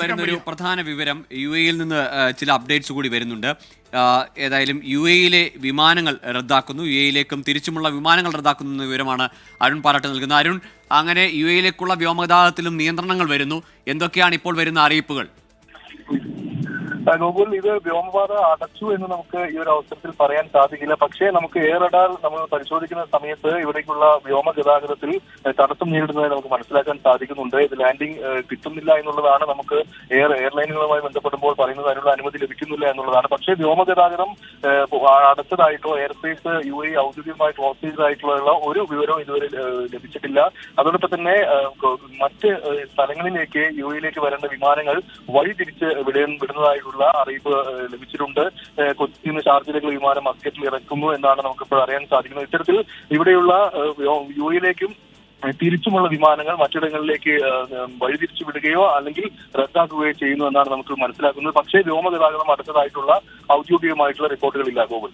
വരുന്ന ഒരു പ്രധാന വിവരം യു എയിൽ നിന്ന് ചില അപ്ഡേറ്റ്സ് കൂടി വരുന്നുണ്ട്. ഏതായാലും യു എയിലെ വിമാനങ്ങൾ റദ്ദാക്കുന്നു. യു എയിലേക്കും തിരിച്ചുമുള്ള വിമാനങ്ങൾ റദ്ദാക്കുന്നു എന്ന വിവരമാണ് അരുൺ പാറാട്ട് നൽകുന്നത്. അരുൺ അങ്ങനെ യു എയിലേക്കുള്ള വ്യോമഗതാഗതത്തിലും നിയന്ത്രണങ്ങൾ വരുന്നു. എന്തൊക്കെയാണ് ഇപ്പോൾ വരുന്ന അറിയിപ്പുകൾ? ഗോകുൽ ഇത് വ്യോമപാത അടച്ചു എന്ന് നമുക്ക് ഈ ഒരു അവസരത്തിൽ പറയാൻ സാധിക്കില്ല. പക്ഷേ നമുക്ക് ഏറെടാൽ നമ്മൾ പരിശോധിക്കുന്ന സമയത്ത് ഇവിടേക്കുള്ള വ്യോമ ഗതാഗതത്തിൽ തടസ്സം നേരിടുന്നതായി നമുക്ക് മനസ്സിലാക്കാൻ സാധിക്കുന്നുണ്ട്. ഇത് ലാൻഡിംഗ് കിട്ടുന്നില്ല എന്നുള്ളതാണ് നമുക്ക് എയർ എയർലൈനുകളുമായി ബന്ധപ്പെടുമ്പോൾ പറയുന്നത് അതിനുള്ള അനുമതി ലഭിക്കുന്നില്ല എന്നുള്ളതാണ്. പക്ഷേ വ്യോമ ഗതാഗതം അടച്ചതായിട്ടോ എയർ സ്പേസ് യു എ ഔദ്യോഗികമായി ക്ലോസ് ചെയ്തതായിട്ടുള്ള ഒരു വിവരവും ഇതുവരെ ലഭിച്ചിട്ടില്ല. അതോടൊപ്പം തന്നെ മറ്റ് സ്ഥലങ്ങളിലേക്ക് യു എയിലേക്ക് വരേണ്ട വിമാനങ്ങൾ വഴി തിരിച്ച് വിട വിടുന്നതായിട്ടുള്ള അറിയിപ്പ് ലഭിച്ചിട്ടുണ്ട്. കൊച്ചിയിൽ നിന്ന് ഷാർജയിലേക്കുള്ള വിമാനം മസ്കറ്റിൽ ഇറക്കുന്നു എന്നാണ് നമുക്കിപ്പോൾ അറിയാൻ സാധിക്കുന്നത്. ഇത്തരത്തിൽ ഇവിടെയുള്ള യു എയിലേക്കും തിരിച്ചുമുള്ള വിമാനങ്ങൾ മറ്റിടങ്ങളിലേക്ക് വഴിതിരിച്ചു വിടുകയോ അല്ലെങ്കിൽ റദ്ദാക്കുകയോ ചെയ്യുന്നു എന്നാണ് നമുക്ക് മനസ്സിലാക്കുന്നത്. പക്ഷേ വ്യോമഗതാഗതം അടുത്തതായിട്ടുള്ള ഔദ്യോഗികമായിട്ടുള്ള റിപ്പോർട്ടുകളില്ല ഗോകുൽ.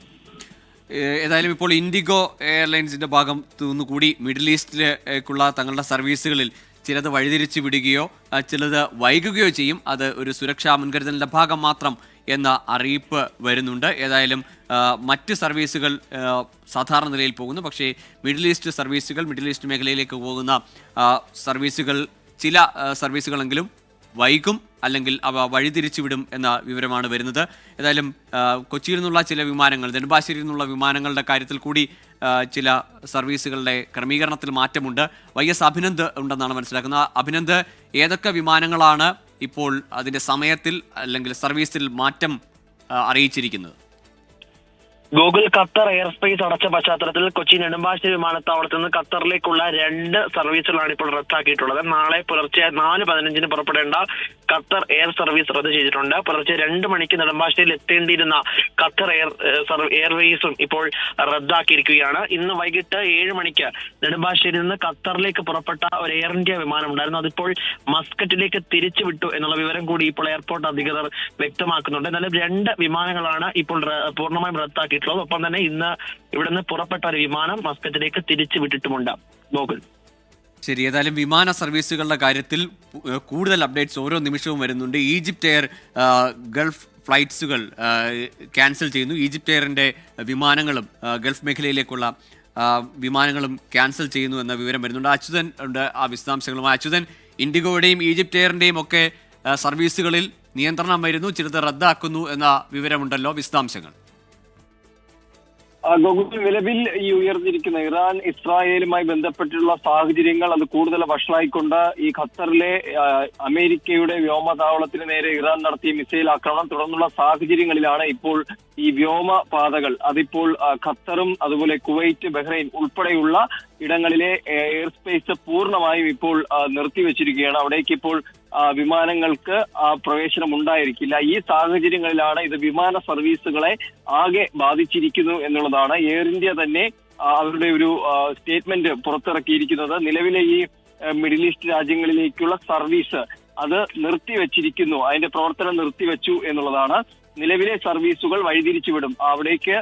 ഏതായാലും ഇപ്പോൾ ഇൻഡിഗോ എയർലൈൻസിന്റെ ഭാഗത്തുനിന്ന് കൂടി മിഡിൽ ഈസ്റ്റിലേക്കുള്ള തങ്ങളുടെ സർവീസുകളിൽ ചിലത് വഴിതിരിച്ചു വിടുകയോ ചിലത് വൈകുകയോ ചെയ്യും. അത് ഒരു സുരക്ഷാ മുൻകരുതലിന്റെ ഭാഗം മാത്രം എന്ന അറിയിപ്പ് വരുന്നുണ്ട്. ഏതായാലും മറ്റ് സർവീസുകൾ സാധാരണ നിലയിൽ പോകുന്നു. പക്ഷേ മിഡിൽ ഈസ്റ്റ് സർവീസുകൾ മിഡിൽ ഈസ്റ്റ് മേഖലയിലേക്ക് പോകുന്ന സർവീസുകൾ ചില സർവീസുകളെങ്കിലും വൈകും അല്ലെങ്കിൽ അവ വഴിതിരിച്ചുവിടും എന്ന വിവരമാണ് വരുന്നത്. ഏതായാലും കൊച്ചിയിൽ നിന്നുള്ള ചില വിമാനങ്ങൾ നെടുമ്പാശ്ശേരിയിൽ നിന്നുള്ള വിമാനങ്ങളുടെ കാര്യത്തിൽ കൂടി ചില സർവീസുകളുടെ ക്രമീകരണത്തിൽ മാറ്റമുണ്ട്. വൈ എസ് അഭിനന്ദ് ഉണ്ടെന്നാണ് മനസ്സിലാക്കുന്നത്. അഭിനന്ദ് ഏതൊക്കെ വിമാനങ്ങളാണ് ഇപ്പോൾ അതിന്റെ സമയത്തിൽ അല്ലെങ്കിൽ സർവീസിൽ മാറ്റം അറിയിച്ചിരിക്കുന്നത്? ഗൂഗിൾ ഖത്തർ എയർ സ്പേസ് അടച്ച പശ്ചാത്തലത്തിൽ കൊച്ചി നെടുമ്പാശ്ശേരി വിമാനത്താവളത്തിൽ നിന്ന് ഖത്തറിലേക്കുള്ള രണ്ട് സർവീസുകളാണ് ഇപ്പോൾ റദ്ദാക്കിയിട്ടുള്ളത്. നാളെ പുലർച്ചെ നാല് പതിനഞ്ചിന് പുറപ്പെടേണ്ട ഖത്തർ എയർ സർവീസ് റദ്ദ് ചെയ്തിട്ടുണ്ട്. പുലർച്ചെ രണ്ട് മണിക്ക് നെടുമ്പാശ്ശേരിയിൽ എത്തേണ്ടിയിരുന്ന ഖത്തർ എയർ എയർവേസും ഇപ്പോൾ റദ്ദാക്കിയിരിക്കുകയാണ്. ഇന്ന് വൈകിട്ട് ഏഴ് മണിക്ക് നെടുമ്പാശ്ശേരിയിൽ നിന്ന് ഖത്തറിലേക്ക് പുറപ്പെട്ട ഒരു എയർ ഇന്ത്യ വിമാനം ഉണ്ടായിരുന്നു അതിപ്പോൾ മസ്കറ്റിലേക്ക് തിരിച്ചു വിട്ടു എന്നുള്ള വിവരം കൂടി ഇപ്പോൾ എയർപോർട്ട് അധികൃതർ വ്യക്തമാക്കുന്നുണ്ട്. എന്നാലും രണ്ട് വിമാനങ്ങളാണ് ഇപ്പോൾ പൂർണമായും റദ്ദാക്കിയിട്ടുള്ളത്. ഒപ്പം തന്നെ ഇന്ന് ഇവിടുന്ന് പുറപ്പെട്ട ഒരു വിമാനം മസ്കറ്റിലേക്ക് തിരിച്ചു വിട്ടിട്ടുമുണ്ട് ഗോകുൽ. ശരി ഏതായാലും വിമാന സർവീസുകളുടെ കാര്യത്തിൽ കൂടുതൽ അപ്ഡേറ്റ്സ് ഓരോ നിമിഷവും വരുന്നുണ്ട്. ഈജിപ്റ്റ് എയർ ഗൾഫ് ഫ്ലൈറ്റ്സുകൾ ക്യാൻസൽ ചെയ്യുന്നു. ഈജിപ്റ്റ് എയറിന്റെ വിമാനങ്ങളും ഗൾഫ് മേഖലയിലേക്കുള്ള വിമാനങ്ങളും ക്യാൻസൽ ചെയ്യുന്നു എന്ന വിവരം വരുന്നുണ്ട്. അച്യുതൻ ഉണ്ട് ആ വിശദാംശങ്ങളുമായി. അച്യുതൻ ഇൻഡിഗോയുടെയും ഈജിപ്റ്റ് എയറിന്റെയും ഒക്കെ സർവീസുകളിൽ നിയന്ത്രണം വരുന്നു ചിലത് റദ്ദാക്കുന്നു എന്ന വിവരമുണ്ടല്ലോ. വിശദാംശങ്ങൾ. ഗോകുൽ നിലവിൽ ഈ ഉയർന്നിരിക്കുന്ന ഇറാൻ ഇസ്രായേലുമായി ബന്ധപ്പെട്ടുള്ള സാഹചര്യങ്ങൾ അത് കൂടുതൽ വഷളായിക്കൊണ്ട് ഈ ഖത്തറിലെ അമേരിക്കയുടെ വ്യോമതാവളത്തിന് നേരെ ഇറാൻ നടത്തിയ മിസൈൽ ആക്രമണം തുടർന്നുള്ള സാഹചര്യങ്ങളിലാണ് ഇപ്പോൾ ഈ വ്യോമ പാതകൾ അതിപ്പോൾ ഖത്തറും അതുപോലെ കുവൈറ്റ് ബഹ്റൈൻ ഉൾപ്പെടെയുള്ള ഇടങ്ങളിലെ എയർ സ്പേസ് പൂർണമായും ഇപ്പോൾ നിർത്തിവെച്ചിരിക്കുകയാണ്. അവിടേക്ക് ഇപ്പോൾ വിമാനങ്ങൾക്ക് പ്രവേശനം ഉണ്ടായിരിക്കില്ല. ഈ സാഹചര്യങ്ങളിലാണ് ഇത് വിമാന സർവീസുകളെ ആകെ ബാധിച്ചിരിക്കുന്നു എന്നുള്ളതാണ്. എയർ ഇന്ത്യ തന്നെ അവരുടെ ഒരു സ്റ്റേറ്റ്മെന്റ് പുറത്തിറക്കിയിരിക്കുന്നത്. നിലവിലെ ഈ മിഡിൽ ഈസ്റ്റ് രാജ്യങ്ങളിലേക്കുള്ള സർവീസ് അത് നിർത്തിവെച്ചിരിക്കുന്നു. അതിന്റെ പ്രവർത്തനം നിർത്തിവെച്ചു എന്നുള്ളതാണ്. നിലവിലെ സർവീസുകൾ വഴിതിരിച്ചു വിടും അവിടേക്ക്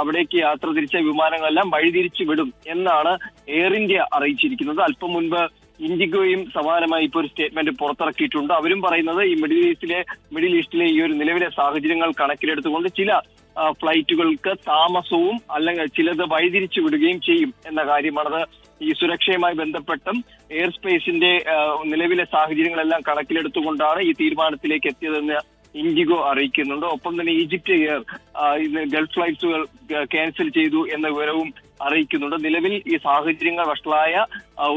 അവിടേക്ക് യാത്ര തിരിച്ച വിമാനങ്ങളെല്ലാം വഴിതിരിച്ചു വിടും എന്നാണ് എയർ ഇന്ത്യ അറിയിച്ചിരിക്കുന്നത്. അല്പം മുൻപ് ഇൻഡിഗോയും സമാനമായി ഇപ്പോൾ ഒരു സ്റ്റേറ്റ്മെന്റ് പുറത്തിറക്കിയിട്ടുണ്ട്. അവരും പറയുന്നത് ഈ മിഡിൽ ഈസ്റ്റിലെ മിഡിൽ ഈസ്റ്റിലെ ഈ ഒരു നിലവിലെ സാഹചര്യങ്ങൾ കണക്കിലെടുത്തുകൊണ്ട് ചില ഫ്ലൈറ്റുകൾക്ക് താമസവും അല്ലെങ്കിൽ ചിലത് വഴിതിരിച്ചു വിടുകയും ചെയ്യും എന്ന കാര്യമാണത്. ഈ സുരക്ഷയുമായി ബന്ധപ്പെട്ടും എയർ സ്പേസിന്റെ നിലവിലെ സാഹചര്യങ്ങളെല്ലാം കണക്കിലെടുത്തുകൊണ്ടാണ് ഈ തീരുമാനത്തിലേക്ക് എത്തിയതെന്ന് ഇൻഡിഗോ അറിയിക്കുന്നുണ്ട്. ഒപ്പം തന്നെ ഈജിപ്റ്റ് എയർ ഗൾഫ് ഫ്ലൈറ്റ്സുകൾ ക്യാൻസൽ ചെയ്തു എന്ന വിവരവും അറിയിക്കുന്നുണ്ട്. നിലവിൽ ഈ സാഹചര്യങ്ങൾ വഷളായ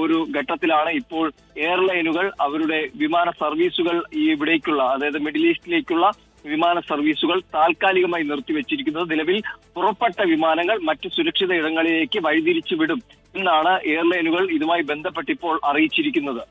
ഒരു ഘട്ടത്തിലാണ് ഇപ്പോൾ എയർലൈനുകൾ അവരുടെ വിമാന സർവീസുകൾ ഈ ഇവിടേക്കുള്ള അതായത് മിഡിൽ ഈസ്റ്റിലേക്കുള്ള വിമാന സർവീസുകൾ താൽക്കാലികമായി നിർത്തിവെച്ചിരിക്കുന്നത്. നിലവിൽ പുറപ്പെട്ട വിമാനങ്ങൾ മറ്റ് സുരക്ഷിത ഇടങ്ങളിലേക്ക് വഴിതിരിച്ചു വിടും എന്നാണ് എയർലൈനുകൾ ഇതുമായി ബന്ധപ്പെട്ട് ഇപ്പോൾ അറിയിച്ചിരിക്കുന്നത്.